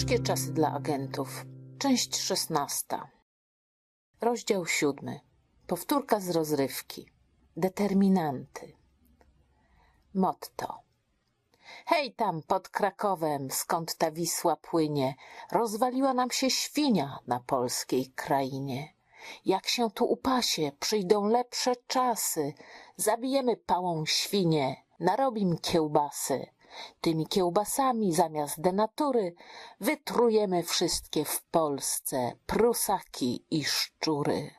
Ciężkie czasy dla agentów. Część szesnasta. Rozdział siódmy. Powtórka z rozrywki. Determinanty. Motto. Hej tam pod Krakowem, skąd ta Wisła płynie, rozwaliła nam się świnia na polskiej krainie. Jak się tu upasie, przyjdą lepsze czasy, zabijemy pałą świnie, narobim kiełbasy. Tymi kiełbasami zamiast denatury wytrujemy wszystkie w Polsce prusaki i szczury.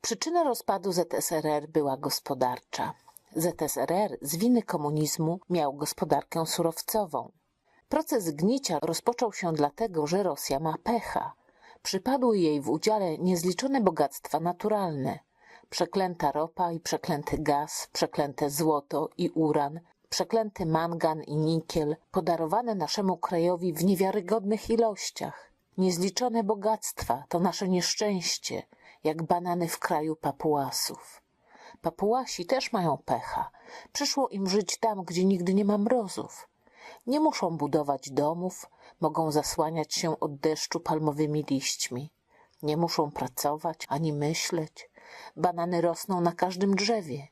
Przyczyna rozpadu ZSRR była gospodarcza. ZSRR z winy komunizmu miał gospodarkę surowcową. Proces gnicia rozpoczął się dlatego, że Rosja ma pecha. Przypadły jej w udziale niezliczone bogactwa naturalne. Przeklęta ropa i przeklęty gaz, przeklęte złoto i uran, przeklęty mangan i nikiel, podarowane naszemu krajowi w niewiarygodnych ilościach. Niezliczone bogactwa to nasze nieszczęście, jak banany w kraju papuasów. Papuasi też mają pecha. Przyszło im żyć tam, gdzie nigdy nie ma mrozów. Nie muszą budować domów, mogą zasłaniać się od deszczu palmowymi liśćmi. Nie muszą pracować ani myśleć. Banany rosną na każdym drzewie.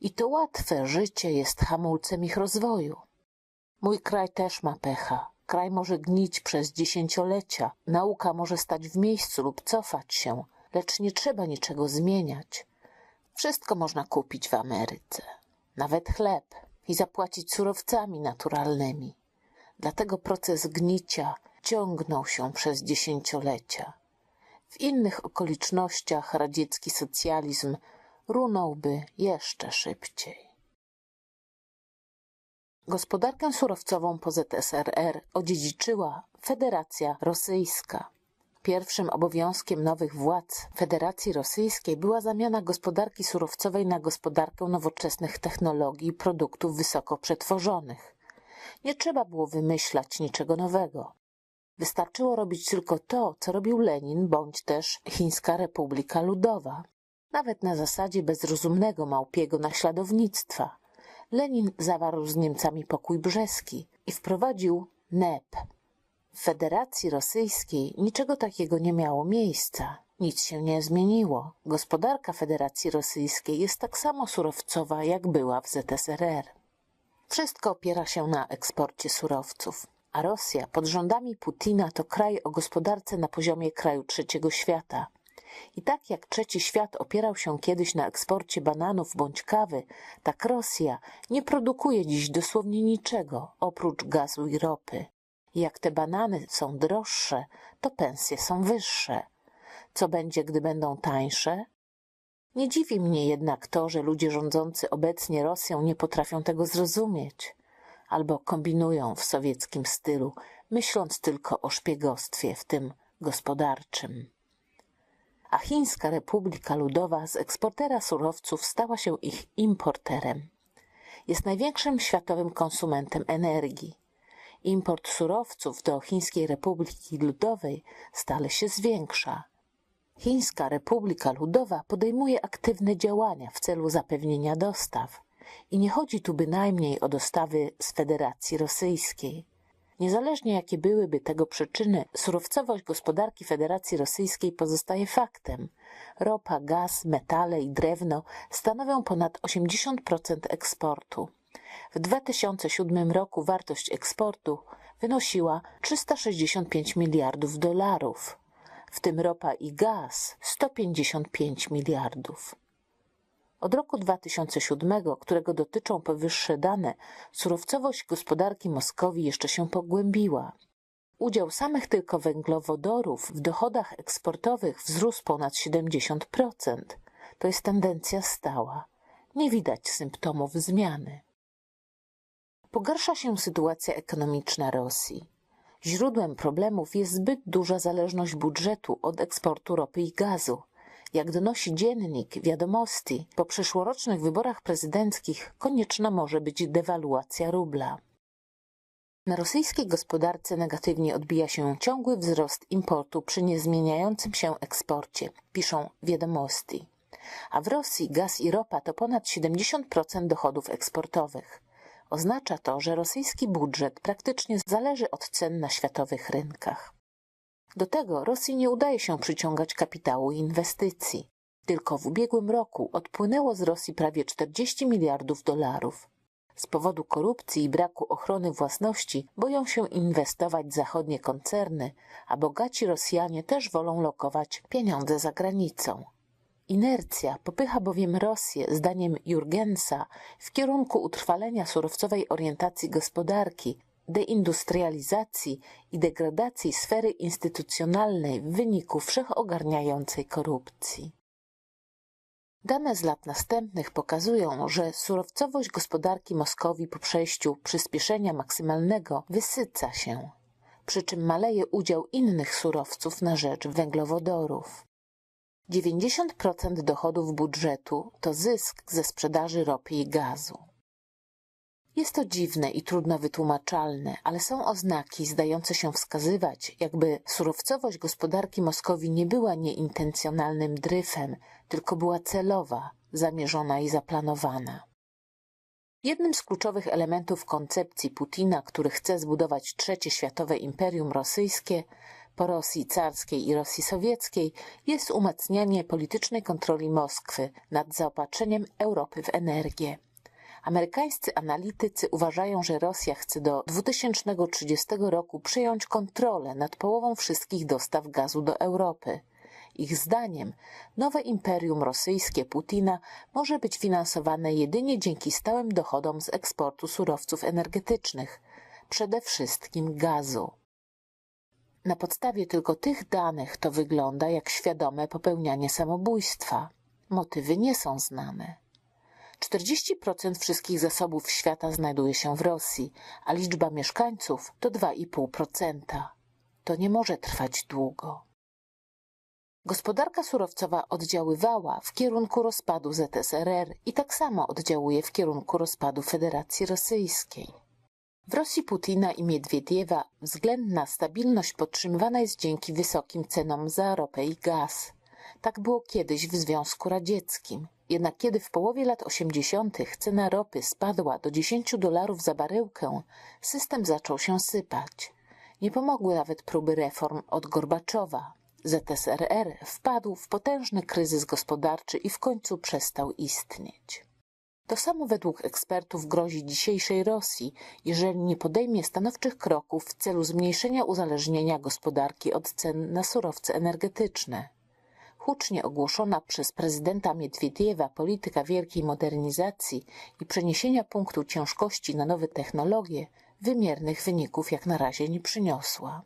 I to łatwe życie jest hamulcem ich rozwoju. Mój kraj też ma pecha. Kraj może gnić przez dziesięciolecia. Nauka może stać w miejscu lub cofać się, lecz nie trzeba niczego zmieniać. Wszystko można kupić w Ameryce, nawet chleb i zapłacić surowcami naturalnymi. Dlatego proces gnicia ciągnął się przez dziesięciolecia. W innych okolicznościach radziecki socjalizm runąłby jeszcze szybciej. Gospodarkę surowcową po ZSRR odziedziczyła Federacja Rosyjska. Pierwszym obowiązkiem nowych władz Federacji Rosyjskiej była zamiana gospodarki surowcowej na gospodarkę nowoczesnych technologii i produktów wysoko przetworzonych. Nie trzeba było wymyślać niczego nowego. Wystarczyło robić tylko to, co robił Lenin bądź też Chińska Republika Ludowa. Nawet na zasadzie bezrozumnego małpiego naśladownictwa. Lenin zawarł z Niemcami pokój brzeski i wprowadził NEP, w Federacji Rosyjskiej niczego takiego nie miało miejsca. Nic się nie zmieniło. Gospodarka Federacji Rosyjskiej jest tak samo surowcowa, jak była w ZSRR. Wszystko opiera się na eksporcie surowców. A Rosja pod rządami Putina to kraj o gospodarce na poziomie kraju trzeciego świata. I tak jak trzeci świat opierał się kiedyś na eksporcie bananów bądź kawy, tak Rosja nie produkuje dziś dosłownie niczego oprócz gazu i ropy. Jak te banany są droższe, to pensje są wyższe. Co będzie, gdy będą tańsze? Nie dziwi mnie jednak to, że ludzie rządzący obecnie Rosją nie potrafią tego zrozumieć, albo kombinują w sowieckim stylu, myśląc tylko o szpiegostwie, w tym gospodarczym. A Chińska Republika Ludowa z eksportera surowców stała się ich importerem. Jest największym światowym konsumentem energii import surowców do Chińskiej Republiki Ludowej stale się zwiększa. Chińska Republika Ludowa podejmuje aktywne działania w celu zapewnienia dostaw. I nie chodzi tu bynajmniej o dostawy z Federacji Rosyjskiej. Niezależnie jakie byłyby tego przyczyny, surowcowość gospodarki Federacji Rosyjskiej pozostaje faktem. Ropa, gaz, metale i drewno stanowią ponad 80% eksportu. W 2007 roku wartość eksportu wynosiła 365 miliardów dolarów, w tym ropa i gaz 155 miliardów. Od roku 2007, którego dotyczą powyższe dane, surowcowość gospodarki Moskowi jeszcze się pogłębiła. Udział samych tylko węglowodorów w dochodach eksportowych wzrósł ponad 70%. To jest tendencja stała. Nie widać symptomów zmiany. Pogarsza się sytuacja ekonomiczna Rosji. Źródłem problemów jest zbyt duża zależność budżetu od eksportu ropy i gazu. Jak donosi dziennik Wiadomości, po przyszłorocznych wyborach prezydenckich konieczna może być dewaluacja rubla. Na rosyjskiej gospodarce negatywnie odbija się ciągły wzrost importu przy niezmieniającym się eksporcie, piszą Wiadomości. A w Rosji gaz i ropa to ponad 70% dochodów eksportowych. Oznacza to, że rosyjski budżet praktycznie zależy od cen na światowych rynkach. Do tego Rosji nie udaje się przyciągać kapitału i inwestycji. Tylko w ubiegłym roku odpłynęło z Rosji prawie 40 miliardów dolarów. Z powodu korupcji i braku ochrony własności boją się inwestować zachodnie koncerny, a bogaci Rosjanie też wolą lokować pieniądze za granicą. Inercja popycha bowiem Rosję, zdaniem Jurgensa, w kierunku utrwalenia surowcowej orientacji gospodarki, deindustrializacji i degradacji sfery instytucjonalnej w wyniku wszechogarniającej korupcji. Dane z lat następnych pokazują, że surowcowość gospodarki Moskowi po przejściu przyspieszenia maksymalnego wysyca się, przy czym maleje udział innych surowców na rzecz węglowodorów. 90% dochodów budżetu to zysk ze sprzedaży ropy i gazu. Jest to dziwne i trudno wytłumaczalne, ale są oznaki zdające się wskazywać, jakby surowcowość gospodarki Moskowi nie była nieintencjonalnym dryfem, tylko była celowa, zamierzona i zaplanowana. Jednym z kluczowych elementów koncepcji Putina, który chce zbudować trzecie światowe imperium rosyjskie, po Rosji carskiej i Rosji sowieckiej, jest umacnianie politycznej kontroli Moskwy nad zaopatrzeniem Europy w energię. Amerykańscy analitycy uważają, że Rosja chce do 2030 roku przejąć kontrolę nad połową wszystkich dostaw gazu do Europy. Ich zdaniem nowe imperium rosyjskie Putina może być finansowane jedynie dzięki stałym dochodom z eksportu surowców energetycznych, przede wszystkim gazu. Na podstawie tylko tych danych to wygląda jak świadome popełnianie samobójstwa. Motywy nie są znane. 40% wszystkich zasobów świata znajduje się w Rosji, a liczba mieszkańców to 2,5%. To nie może trwać długo. Gospodarka surowcowa oddziaływała w kierunku rozpadu ZSRR i tak samo oddziałuje w kierunku rozpadu Federacji Rosyjskiej. W Rosji Putina i Miedwiediewa względna stabilność podtrzymywana jest dzięki wysokim cenom za ropę i gaz. Tak było kiedyś w Związku Radzieckim. Jednak kiedy w połowie lat 80. cena ropy spadła do 10 dolarów za baryłkę, system zaczął się sypać. Nie pomogły nawet próby reform od Gorbaczowa. ZSRR wpadł w potężny kryzys gospodarczy i w końcu przestał istnieć. To samo według ekspertów grozi dzisiejszej Rosji, jeżeli nie podejmie stanowczych kroków w celu zmniejszenia uzależnienia gospodarki od cen na surowce energetyczne. Hucznie ogłoszona przez prezydenta Miedwiediewa polityka wielkiej modernizacji i przeniesienia punktu ciężkości na nowe technologie wymiernych wyników jak na razie nie przyniosła.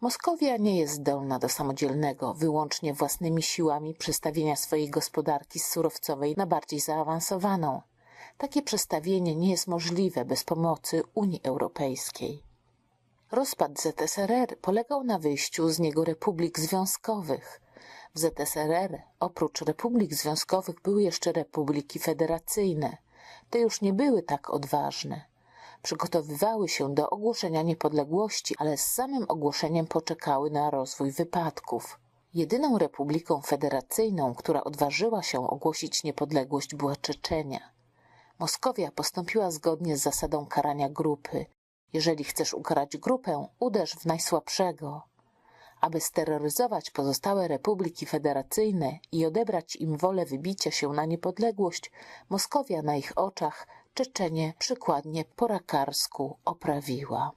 Moskowia nie jest zdolna do samodzielnego, wyłącznie własnymi siłami przestawienia swojej gospodarki z surowcowej na bardziej zaawansowaną. Takie przestawienie nie jest możliwe bez pomocy Unii Europejskiej. Rozpad ZSRR polegał na wyjściu z niego republik związkowych. W ZSRR oprócz republik związkowych były jeszcze republiki federacyjne. Te już nie były tak odważne przygotowywały się do ogłoszenia niepodległości, ale z samym ogłoszeniem poczekały na rozwój wypadków. Jedyną republiką federacyjną, która odważyła się ogłosić niepodległość, była Czeczenia. Moskowia postąpiła zgodnie z zasadą karania grupy. Jeżeli chcesz ukarać grupę, uderz w najsłabszego. Aby steroryzować pozostałe republiki federacyjne i odebrać im wolę wybicia się na niepodległość, Moskowia na ich oczach Czeczenie przykładnie po rakarsku oprawiła.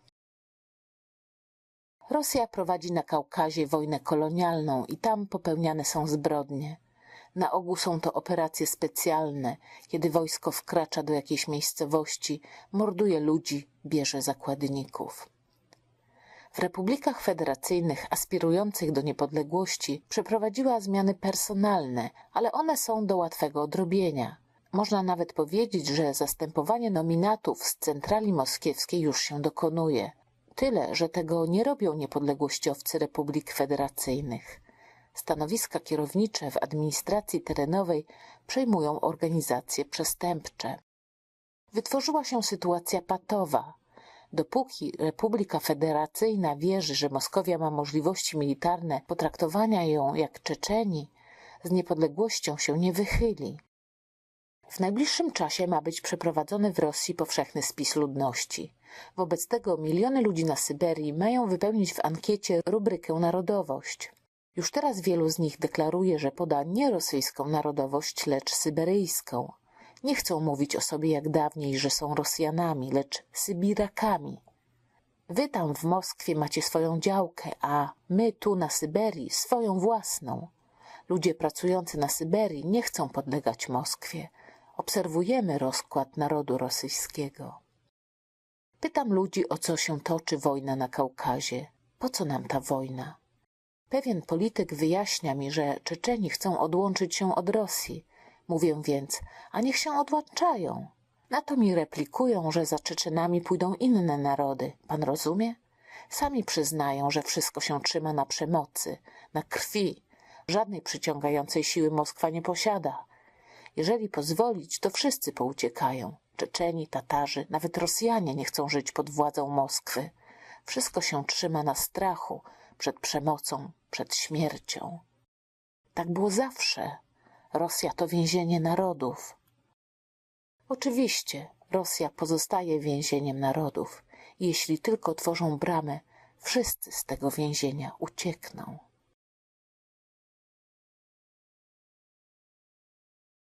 Rosja prowadzi na Kaukazie wojnę kolonialną i tam popełniane są zbrodnie. Na ogół są to operacje specjalne, kiedy wojsko wkracza do jakiejś miejscowości, morduje ludzi, bierze zakładników. W republikach federacyjnych aspirujących do niepodległości przeprowadziła zmiany personalne, ale one są do łatwego odrobienia – można nawet powiedzieć, że zastępowanie nominatów z centrali moskiewskiej już się dokonuje. Tyle, że tego nie robią niepodległościowcy republik federacyjnych. Stanowiska kierownicze w administracji terenowej przejmują organizacje przestępcze. Wytworzyła się sytuacja patowa. Dopóki Republika Federacyjna wierzy, że Moskowia ma możliwości militarne potraktowania ją jak Czeczeni, z niepodległością się nie wychyli. W najbliższym czasie ma być przeprowadzony w Rosji powszechny spis ludności. Wobec tego miliony ludzi na Syberii mają wypełnić w ankiecie rubrykę narodowość. Już teraz wielu z nich deklaruje, że poda nie rosyjską narodowość, lecz syberyjską. Nie chcą mówić o sobie jak dawniej, że są Rosjanami, lecz Sybirakami. Wy tam w Moskwie macie swoją działkę, a my tu na Syberii swoją własną. Ludzie pracujący na Syberii nie chcą podlegać Moskwie. Obserwujemy rozkład narodu rosyjskiego. Pytam ludzi, o co się toczy wojna na Kaukazie. Po co nam ta wojna? Pewien polityk wyjaśnia mi, że Czeczeni chcą odłączyć się od Rosji. Mówię więc, a niech się odłączają. Na to mi replikują, że za Czeczenami pójdą inne narody. Pan rozumie? Sami przyznają, że wszystko się trzyma na przemocy, na krwi. Żadnej przyciągającej siły Moskwa nie posiada. Jeżeli pozwolić, to wszyscy pouciekają. Czeczeni, Tatarzy, nawet Rosjanie nie chcą żyć pod władzą Moskwy. Wszystko się trzyma na strachu, przed przemocą, przed śmiercią. Tak było zawsze. Rosja to więzienie narodów. Oczywiście, Rosja pozostaje więzieniem narodów. Jeśli tylko otworzą bramę, wszyscy z tego więzienia uciekną.